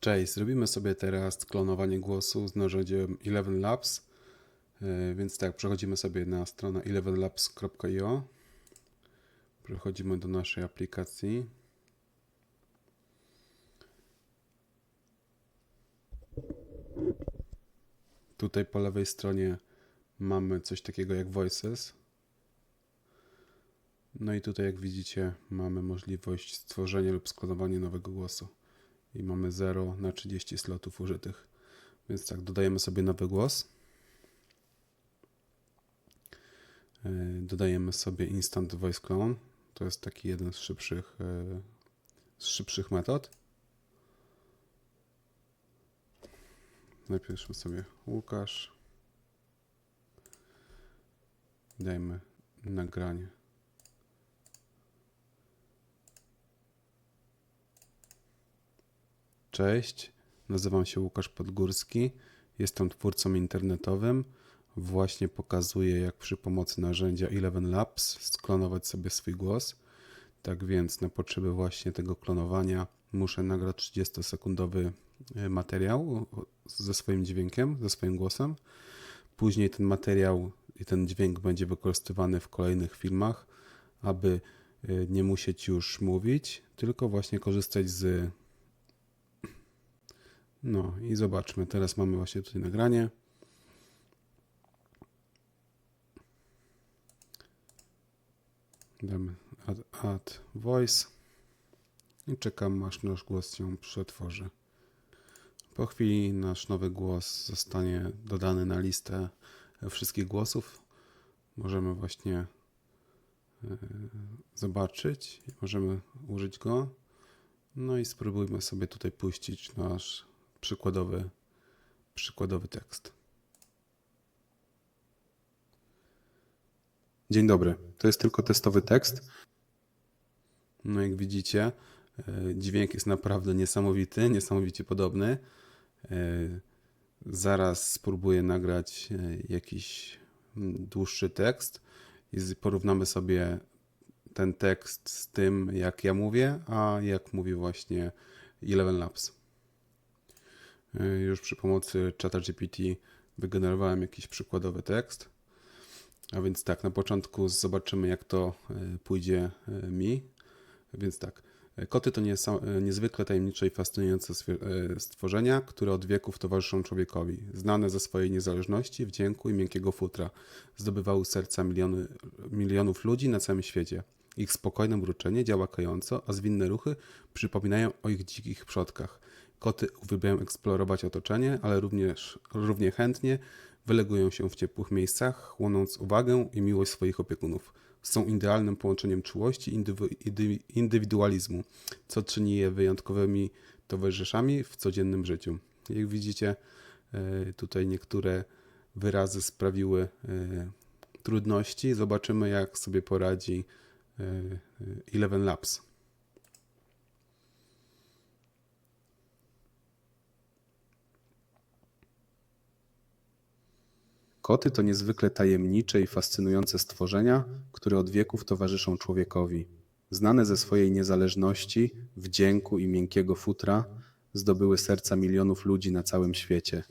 Cześć, zrobimy sobie teraz klonowanie głosu z narzędziem Eleven Labs. E, Więc tak, przechodzimy sobie na stronę elevenlabs.io. Przechodzimy do naszej aplikacji. Tutaj po lewej stronie mamy coś takiego jak Voices. No i tutaj, jak widzicie, mamy możliwość stworzenia lub sklonowania nowego głosu. I mamy 0 na 30 slotów użytych. Więc tak, dodajemy sobie nowy głos. Yy, Dodajemy sobie Instant Voice Clone. To jest taki jeden z szybszych, yy, z szybszych metod. Napiszmy sobie Łukasz. Dajmy nagranie. Cześć, nazywam się Łukasz Podgórski. Jestem twórcą internetowym. Właśnie pokazuję, jak przy pomocy narzędzia Eleven Labs sklonować sobie swój głos. Tak więc, na potrzeby właśnie tego klonowania, muszę nagrać 30-sekundowy e, materiał ze swoim dźwiękiem, ze swoim głosem. Później ten materiał i ten dźwięk będzie wykorzystywany w kolejnych filmach, aby e, nie musieć już mówić, tylko właśnie korzystać z no i zobaczmy, teraz mamy właśnie tutaj nagranie. Damy add, add voice i czekam aż nasz głos się przetworzy. Po chwili nasz nowy głos zostanie dodany na listę wszystkich głosów. Możemy właśnie e, zobaczyć, możemy użyć go. No i spróbujmy sobie tutaj puścić nasz przykładowy, przykładowy tekst. Dzień dobry. To jest tylko testowy tekst. No jak widzicie, e, dźwięk jest naprawdę niesamowity, niesamowicie podobny. E, Zaraz spróbuję nagrać e, jakiś dłuższy tekst i porównamy sobie ten tekst z tym, jak ja mówię, a jak mówi właśnie Eleven Labs. Y, Już przy pomocy ChatGPT wygenerowałem jakiś przykładowy tekst. A więc tak, na początku zobaczymy, jak to y, pójdzie y, mi. Więc tak, koty to niezwykle tajemnicze i fascynujące stworzenia, które od wieków towarzyszą człowiekowi. Znane ze swojej niezależności, wdzięku i miękkiego futra, zdobywały serca miliony, milionów ludzi na całym świecie. Ich spokojne mruczenie działa kająco, a zwinne ruchy przypominają o ich dzikich przodkach. Koty uwielbiają eksplorować otoczenie, ale również równie chętnie wylegują się w ciepłych miejscach, chłonąc uwagę i miłość swoich opiekunów. Są idealnym połączeniem czułości i indywi- indy- indywidualizmu, co czyni je wyjątkowymi towarzyszami w codziennym życiu. Jak widzicie, e, tutaj niektóre wyrazy sprawiły e, trudności. Zobaczymy, jak sobie poradzi Eleven Labs. Koty to niezwykle tajemnicze i fascynujące stworzenia, które od wieków towarzyszą człowiekowi. Znane ze swojej niezależności, wdzięku i miękkiego futra, zdobyły serca milionów ludzi na całym świecie.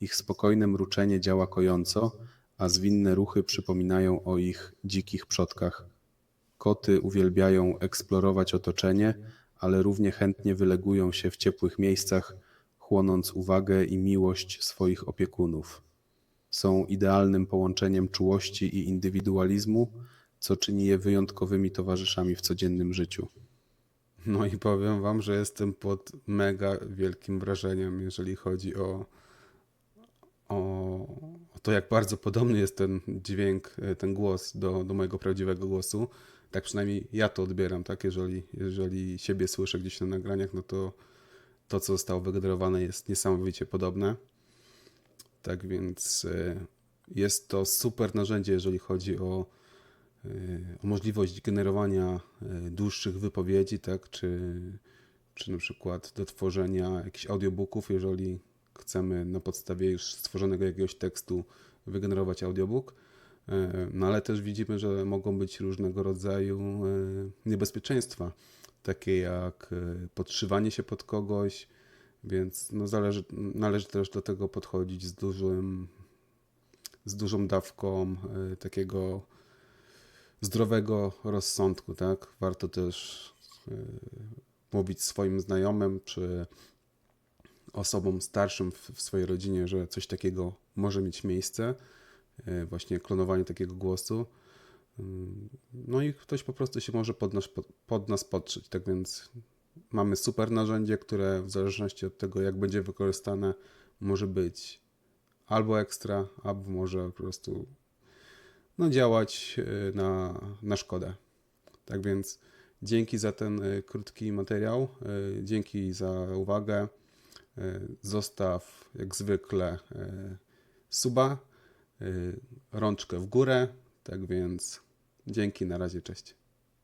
Ich spokojne mruczenie działa kojąco, a zwinne ruchy przypominają o ich dzikich przodkach. Koty uwielbiają eksplorować otoczenie, ale równie chętnie wylegują się w ciepłych miejscach, chłonąc uwagę i miłość swoich opiekunów są idealnym połączeniem czułości i indywidualizmu, co czyni je wyjątkowymi towarzyszami w codziennym życiu. No i powiem Wam, że jestem pod mega wielkim wrażeniem, jeżeli chodzi o, o, o to, jak bardzo podobny jest ten dźwięk, ten głos do, do mojego prawdziwego głosu. Tak przynajmniej ja to odbieram, tak? Jeżeli, jeżeli siebie słyszę gdzieś na nagraniach, no to to, co zostało wygenerowane, jest niesamowicie podobne. Tak więc e, jest to super narzędzie, jeżeli chodzi o, e, o możliwość generowania e, dłuższych wypowiedzi, tak, czy, czy na przykład do tworzenia jakichś audiobooków, jeżeli chcemy na podstawie już stworzonego jakiegoś tekstu wygenerować audiobook. E, No ale też widzimy, że mogą być różnego rodzaju e, niebezpieczeństwa, takie jak e, podszywanie się pod kogoś, Więc no zależy, należy też do tego podchodzić z dużym, z dużą dawką takiego zdrowego rozsądku, tak? Warto też mówić swoim znajomym czy osobom starszym w, w swojej rodzinie, że coś takiego może mieć miejsce, właśnie klonowanie takiego głosu. Ym, No i ktoś po prostu się może pod nas, pod, nas podszyć. Tak więc mamy super narzędzie, które w zależności od tego, jak będzie wykorzystane, może być albo ekstra, albo może po prostu no, działać y, na, na szkodę. Tak więc dzięki za ten y, krótki materiał, dzięki za uwagę. Zostaw jak zwykle suba, rączkę w górę. Tak więc dzięki, na razie, cześć.